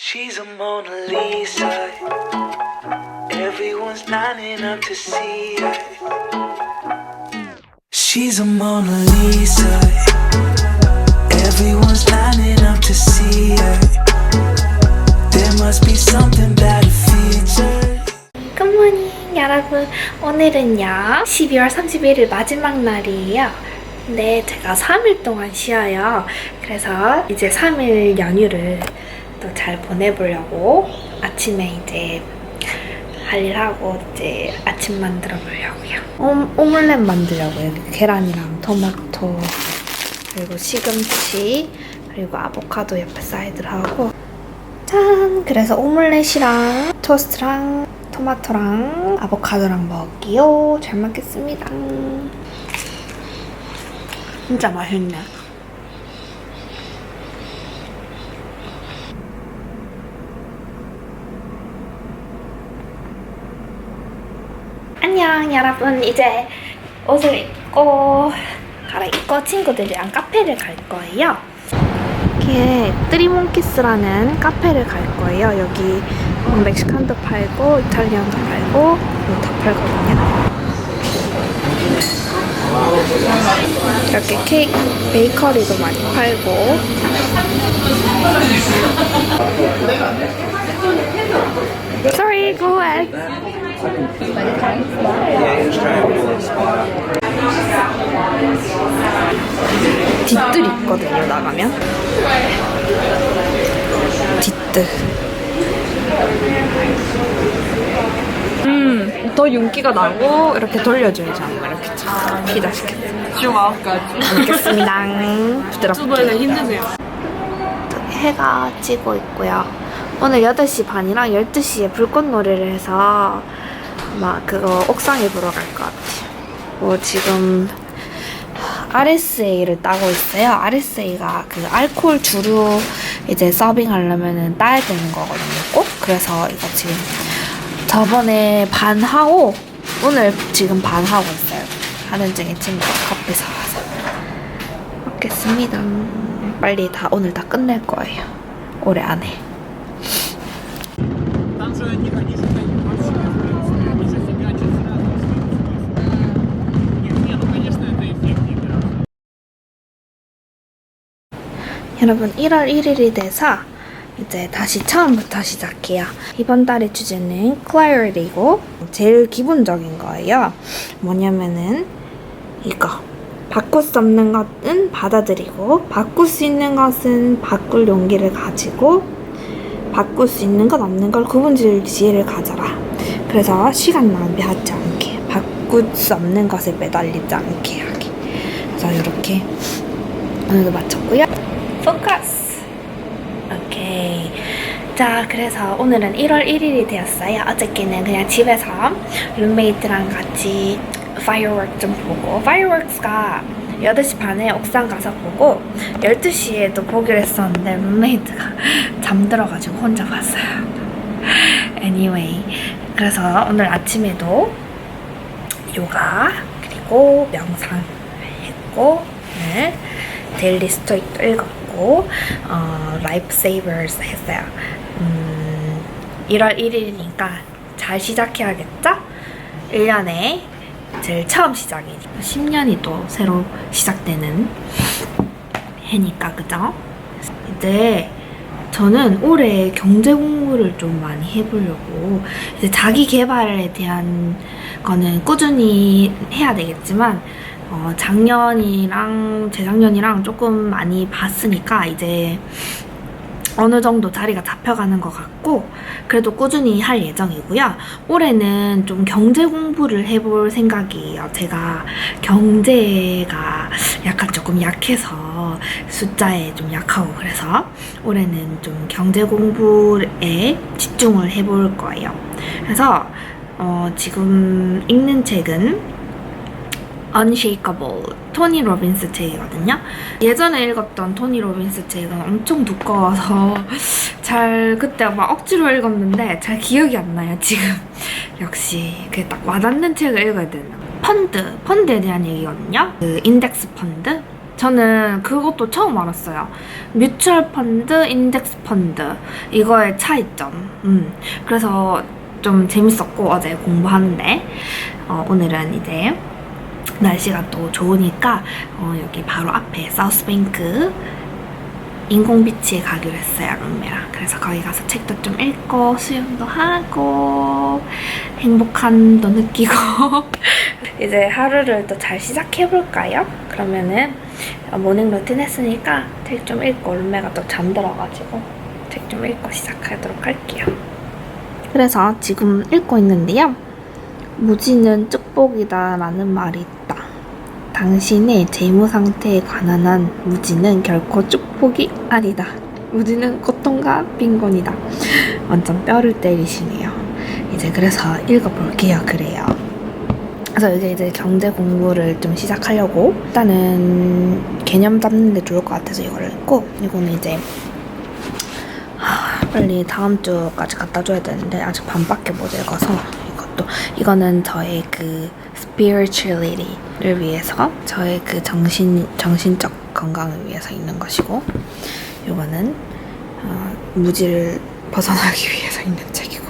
She's a Mona Lisa. Everyone's lining up to see her. She's a Mona Lisa. Everyone's lining up to see her. There must be something about her feature. 굿모닝 여러분 오늘은요 12월 31일 마지막 날이에요 근데 제가 3일 동안 쉬어요 그래서 이제 3일 연휴를 또 잘 보내보려고 아침에 이제 할 일 하고 이제 아침 만들어 보려고요 오, 오믈렛 만들려고요 계란이랑 토마토 그리고 시금치 그리고 아보카도 옆에 사이드를 하고 짠! 그래서 오믈렛이랑 토스트랑 토마토랑 아보카도랑 먹기요. 잘 먹겠습니다. 진짜 맛있네. 안녕 여러분 이제 옷을 입고 갈아입고 친구들이랑 카페를 갈 거예요. 이렇게 뜨리몽키스라는 카페를 갈 거예요. 여기 멕시칸도 팔고 이탈리안도 팔고 다 팔거든요. 이렇게 케이크 베이커리도 많이 팔고 Sorry, go ahead. 뒷뜰 있거든요, 나가면. 뒷뜰. 음, 더 윤기가 나고 이렇게 돌려줘야잖아. 이렇게 쫙 기다시켰어요. 중 9까지. 먹겠습니다. 부드럽게. 수도에는 힘드세요. 해가 지고 있고요. 오늘 8시 반이랑 12시에 불꽃놀이를 해서 막 그거 옥상에 보러 갈 것 같아요. 뭐 지금 RSA를 따고 있어요. RSA가 그 알코올 주류 이제 서빙하려면은 따야 되는 거거든요. 꼭 그래서 이거 지금 저번에 반 하고 오늘 지금 반 하고 있어요. 하는 중에 친구가 커피 사와서 먹겠습니다. 빨리 다 오늘 다 끝낼 거예요. 올해 안에. 여러분 1월 1일이 돼서 이제 다시 처음부터 시작해요. 이번 달의 주제는 clarity고 제일 기본적인 거예요. 뭐냐면은 이거 바꿀 수 없는 것은 받아들이고 바꿀 수 있는 것은 바꿀 용기를 가지고 바꿀 수 있는 것 없는 걸 구분질 지혜를 가져라. 그래서 시간 낭비하지 않게 바꿀 수 없는 것에 매달리지 않게 하기. 그래서 이렇게 오늘도 마쳤고요. 포커스. 오케이. 자, 그래서 오늘은 1월 1일이 되었어요. 어저께는 그냥 집에서 룸메이트랑 같이 firework 좀 보고 fireworks가 8시 반에 옥상 가서 보고 12시에도 보기로 했었는데 룸메이트가 잠들어가지고 혼자 봤어요. anyway, 그래서 오늘 아침에도 요가 그리고 명상 했고 오늘 데일리 스토익도 읽었고 어, 라이프 세이버스 했어요. 음, 1월 1일이니까 잘 시작해야겠죠? 1년에 제일 처음 시작이니까 10년이 또 새로 시작되는 해니까 그죠? 이제 저는 올해 경제 공부를 좀 많이 해보려고 이제 자기 개발에 대한 거는 꾸준히 해야 되겠지만 어, 작년이랑 재작년이랑 조금 많이 봤으니까 이제 어느 정도 자리가 잡혀가는 것 같고 그래도 꾸준히 할 예정이고요. 올해는 좀 경제 공부를 해볼 생각이에요. 제가 경제가 약간 조금 약해서 숫자에 좀 약하고 그래서 올해는 좀 경제 공부에 집중을 해볼 거예요. 그래서 어, 지금 읽는 책은 Unshakable 토니 로빈스 책이거든요. 예전에 읽었던 토니 로빈스 책은 엄청 두꺼워서 잘 그때 막 억지로 읽었는데 잘 기억이 안 나요 지금. 역시 그게 딱 와닿는 책을 읽어야 되나. 펀드, 펀드에 대한 얘기거든요. 그 인덱스 펀드. 저는 그것도 처음 알았어요. 뮤추얼 펀드, 인덱스 펀드 이거의 차이점. 음. 그래서 좀 재밌었고 어제 공부하는데 어, 오늘은 이제 날씨가 또 좋으니까 어, 여기 바로 앞에 사우스뱅크 인공비치에 가기로 했어요, 룸메랑. 그래서 거기 가서 책도 좀 읽고 수영도 하고 행복함도 느끼고 이제 하루를 또 잘 시작해 볼까요? 그러면은 모닝 루틴 했으니까 책 좀 읽고 룸메가 또 잠들어가지고 책 좀 읽고 시작하도록 할게요. 그래서 지금 읽고 있는데요. 무지는 축복이다라는 말이 있다. 당신의 재무 상태에 관한 한 무지는 결코 축복이 아니다. 무지는 고통과 빈곤이다. 완전 뼈를 때리시네요. 이제 그래서 읽어볼게요. 그래요. 그래서 이제 이제 경제 공부를 좀 시작하려고 일단은 개념 잡는 데 좋을 것 같아서 이거를 읽고 이거는 이제 하, 빨리 다음 주까지 갖다 줘야 되는데 아직 반밖에 못 읽어서 이것도 이거는 저의 그 spirituality를 위해서 저의 그 정신 정신적 건강을 위해서 읽는 것이고 이거는 어, 무지를 벗어나기 위해서 읽는 책이고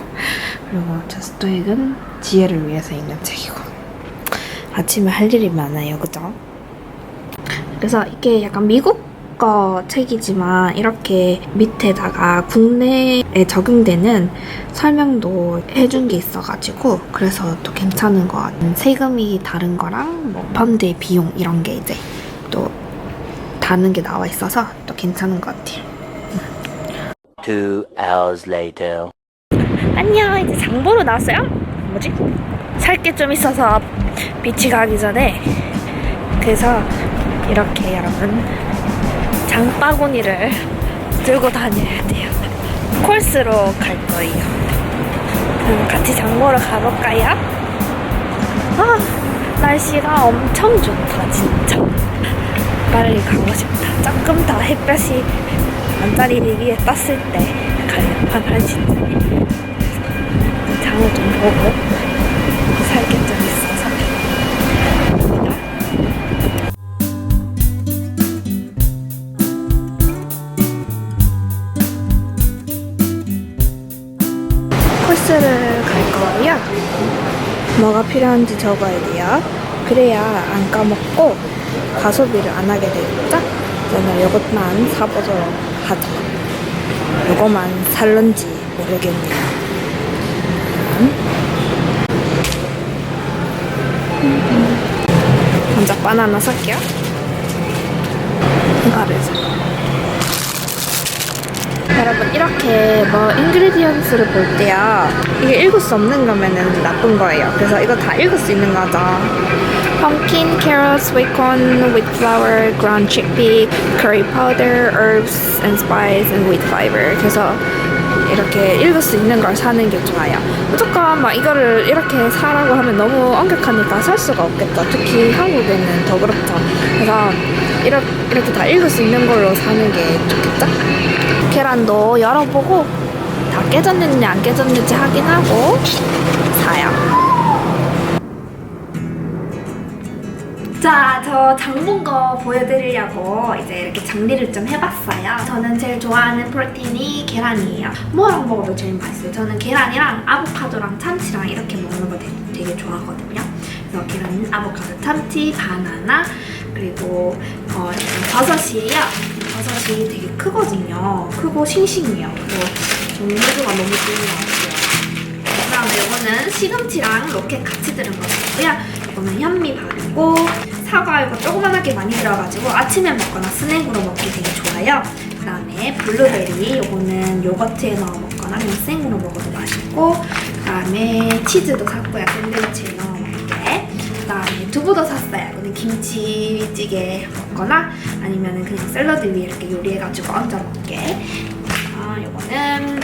그리고 저스토익은 지혜를 위해서 읽는 책이고 아침에 할 일이 많아요 그죠? 그래서 이게 약간 미국 거 책이지만 이렇게 밑에다가 국내에 적용되는 설명도 해준 게 있어가지고 그래서 또 괜찮은 것 같아요. 세금이 다른 거랑 뭐 펀드의 비용 이런 게 이제 또 다른 게 나와 있어서 또 괜찮은 것 같아요. Two hours later. 안녕 이제 장 보러 나왔어요 뭐지? 살 게 좀 있어서 비치 가기 전에 그래서 이렇게 여러분 장바구니를 들고 다녀야 돼요. 콜스로 갈 거예요. 그럼 같이 장 보러 가볼까요? 아 날씨가 엄청 좋다 진짜. 빨리 가고 싶다. 조금 더 햇볕이 반자리를 위에 떴을 때 가려면 할 진짜 장을 좀 보고 뭐가 필요한지 적어야 돼요. 그래야 안 까먹고 가소비를 안 하게 되겠죠? 저는 이것만 사보도록 하죠. 이거만 살런지 모르겠네요. 먼저 바나나 살게요. 이거를 사. 여러분 이렇게 뭐 인그리디언스를 볼 때요 이게 읽을 수 없는 거면은 나쁜 거예요. 그래서 이거 다 읽을 수 있는 거죠. Pumpkin, carrot, sweet corn, wheat flour, ground chickpea, curry powder, herbs and spice and wheat fiber. 그래서 이렇게 읽을 수 있는 걸 사는 게 좋아요. 무조건 막 이거를 이렇게 사라고 하면 너무 엄격하니까 살 수가 없겠죠. 특히 한국에는 더 그렇죠. 그래서 이렇게 다 읽을 수 있는 걸로 사는 게 좋겠죠 계란도 열어보고 다 깨졌는지 안 깨졌는지 확인하고 사요. 자, 저 장 본 거 보여드리려고 이제 이렇게 정리를 좀 해봤어요. 저는 제일 좋아하는 프로테인이 계란이에요. 뭐랑 먹어도 제일 맛있어요. 저는 계란이랑 아보카도랑 참치랑 이렇게 먹는 거 되게, 되게 좋아하거든요. 그래서 계란, 아보카도, 참치, 바나나, 그리고 어, 버섯이에요. 버섯이 되게 크거든요. 크고 싱싱해요. 그리고 종류가 너무 좋은 것 같아요. 그다음에 이거는 시금치랑 로켓 같이 들은 거고요. 이거는 현미 바르고 사과 이거 조그만하게 많이 들어가지고 아침에 먹거나 스낵으로 먹기 되게 좋아요. 그다음에 블루베리 이거는 요거트에 넣어 먹거나 그냥 생으로 먹어도 맛있고 그다음에 치즈도 샀고요. 샌드위치에 넣어. 그다음에 두부도 샀어요. 이거는 김치찌개 먹거나 아니면은 그냥 샐러드 위에 이렇게 요리해가지고 얹어 먹게. 아, 요거는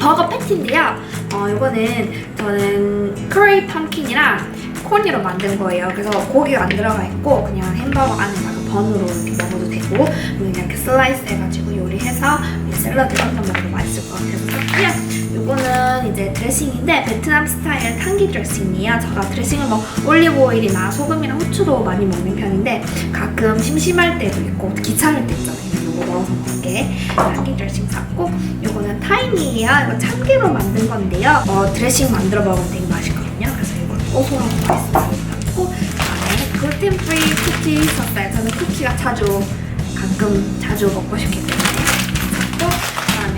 버거 패티인데요. 어, 이거는 저는 커리 펌킨이랑 콘으로 만든 거예요. 그래서 고기가 안 들어가 있고 그냥 햄버거 안에다가 번으로 이렇게 먹어도 되고 그냥 이렇게 슬라이스 해가지고 요리해서 샐러드 얹어 먹어도 맛있을 것 같아서 샀고요. 요거는 이제 드레싱인데 베트남 스타일 탕기 드레싱이에요. 제가 드레싱을 뭐 올리브 오일이나 소금이랑 후추로 많이 먹는 편인데 가끔 심심할 때도 있고 귀찮을 때 있잖아요. 요거 넣어서 먹게 탕기 드레싱 샀고 요거는 타임이에요. 이거 참기로 만든 건데요. 어, 드레싱 만들어 먹으면 되게 맛있거든요. 그래서 고소하고 맛있다고 샀고 그다음에 글루텐 프리 쿠키 샀어요. 저는 쿠키가 자주 가끔 자주 먹고 싶기 때문에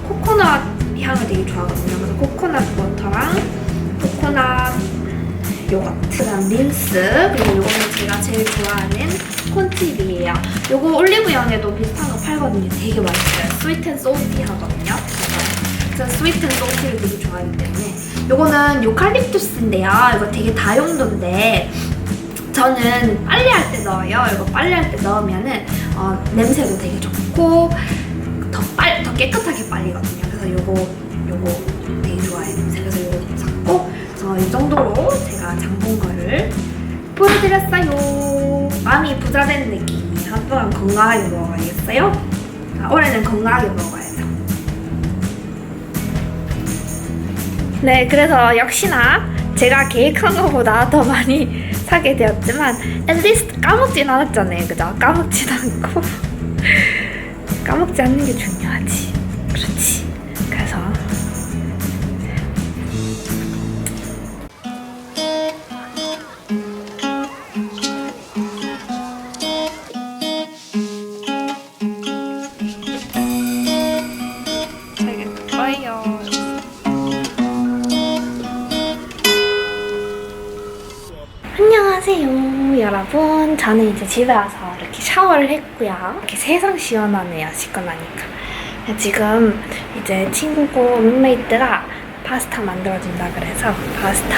코코넛 향을 되게 좋아하거든요. 그래서 코코넛 버터랑 코코넛 요거트, 그다음 린스 그리고 요거는 제가 제일 좋아하는 콘칩이에요. 요거 올리브영에도 비슷한 거 팔거든요. 되게 맛있어요. 스위트 앤 소울티 하거든요. 저는 스위트 앤 소울티를 되게 좋아하기 때문에 요거는 요칼립투스인데요. 이거 되게 다용도인데 저는 빨래할 때 넣어요. 이거 빨래할 때 넣으면은 어, 냄새도 되게 좋고 더 빨, 더 깨끗하게 빨리거든요. 그래서 요거 요거 되게 좋아해요. 그래서 요거 샀고 그래서 이 정도로 제가 장본 거를 보여드렸어요. 마음이 부자되는 느낌이에요. 한동안 건강하게 먹어야겠어요. 아, 올해는 건강하게 먹어야죠. 네, 그래서 역시나 제가 계획한 것보다 더 많이 사게 되었지만 앨리스트 까먹진 않았잖아요, 그죠? 까먹진 않고 까먹지 않는 게 중요하지. 그렇지. 여러분 저는 이제 집에 와서 이렇게 샤워를 했고요. 이렇게 세상 시원하네요 씻고 나니까. 지금 이제 친구고 룸메이트가 파스타 만들어준다 그래서 파스타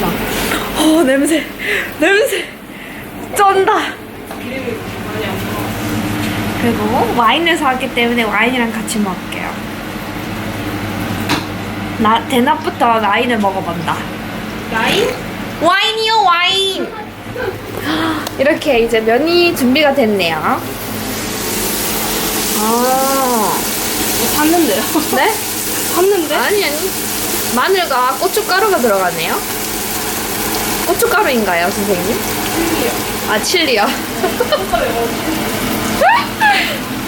막 어, 냄새 냄새 쩐다! 그리고 와인을 사왔기 때문에 와인이랑 같이 먹을게요. 나 대낮부터 와인을 먹어본다. 와인? 와인이요 와인 이렇게 이제 면이 준비가 됐네요 아 샀는데요? 네? 샀는데? 아니 아니 마늘과 고춧가루가 들어가네요 고춧가루인가요 선생님? 칠리요 아 칠리요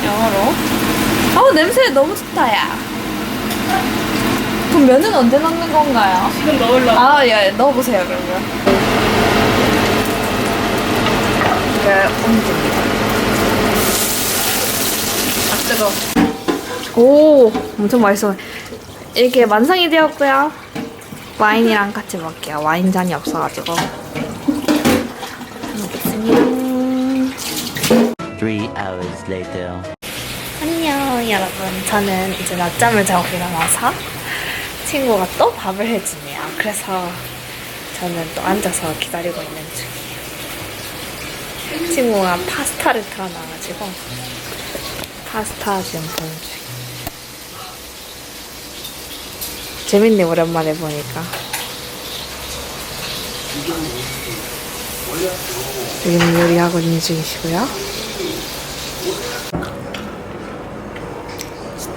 영어로? 어 냄새 너무 좋다 야 그럼 면은 언제 넣는 건가요? 지금 넣으려고. 아, 예, 넣어보세요, 그러면. 이게 옮깁니다. 아, 뜨거. 오, 엄청 맛있어. 이렇게 완성이 되었고요. 와인이랑 같이 먹을게요. 와인 잔이 없어가지고. 먹겠습니다. Three hours later. 안녕 여러분 저는 이제 낮잠을 자고 일어나서 친구가 또 밥을 해주네요 그래서 저는 또 앉아서 기다리고 있는 중이에요 친구가 파스타를 틀어놔가지고 파스타 지금 보는 중이에요 재밌네 오랜만에 보니까. 여기는 요리하고 있는 중이시고요.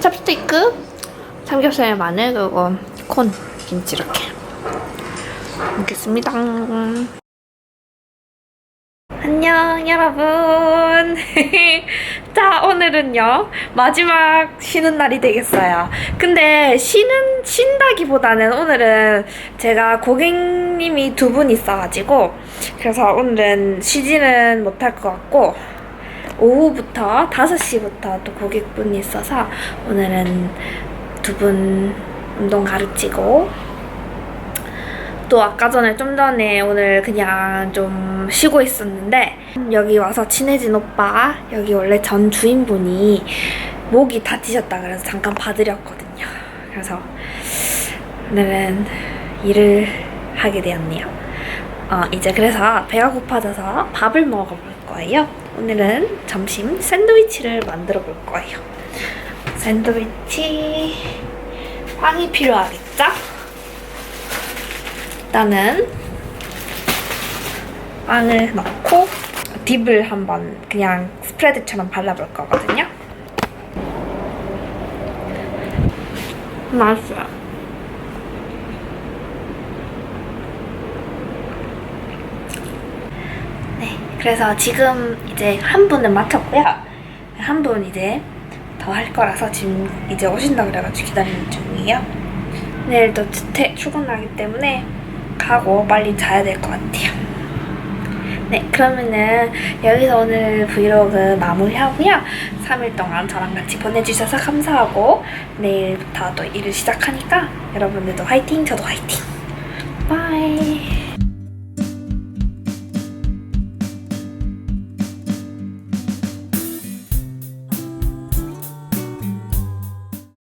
찹스테이크, 삼겹살, 마늘, 그리고 콘, 김치 이렇게. 먹겠습니다. 안녕 여러분. 자 오늘은요 마지막 쉬는 날이 되겠어요. 근데 쉬는 쉰다기보다는 오늘은 제가 고객님이 두 분 있어가지고 그래서 오늘은 쉬지는 못할 것 같고 오후부터 5시부터 또 고객분이 있어서 오늘은 두 분 운동 가르치고 또 아까 전에 좀 전에 오늘 그냥 좀 쉬고 있었는데 여기 와서 친해진 오빠 여기 원래 전 주인분이 목이 다치셨다 그래서 잠깐 봐드렸거든요. 그래서 오늘은 일을 하게 되었네요. 어, 이제 그래서 배가 고파져서 밥을 먹어볼 거예요. 오늘은 점심 샌드위치를 만들어 볼 거예요. 샌드위치 빵이 필요하겠죠? 일단은 빵을 넣고 딥을 한번 그냥 스프레드처럼 발라볼 거거든요. 맛있어요. 네, 그래서 지금 이제 한 분은 마쳤고요. 한 분 이제 더 할 거라서 지금 이제 오신다 그래가지고 기다리는 중이에요. 내일 또 퇴, 출근하기 때문에 가고 빨리 자야 될 것 같아요. 네, 그러면은 여기서 오늘 브이로그 마무리하고요. 3일 동안 저랑 같이 보내주셔서 감사하고 내일부터 또 일을 시작하니까 여러분들도 화이팅, 저도 화이팅. 바이.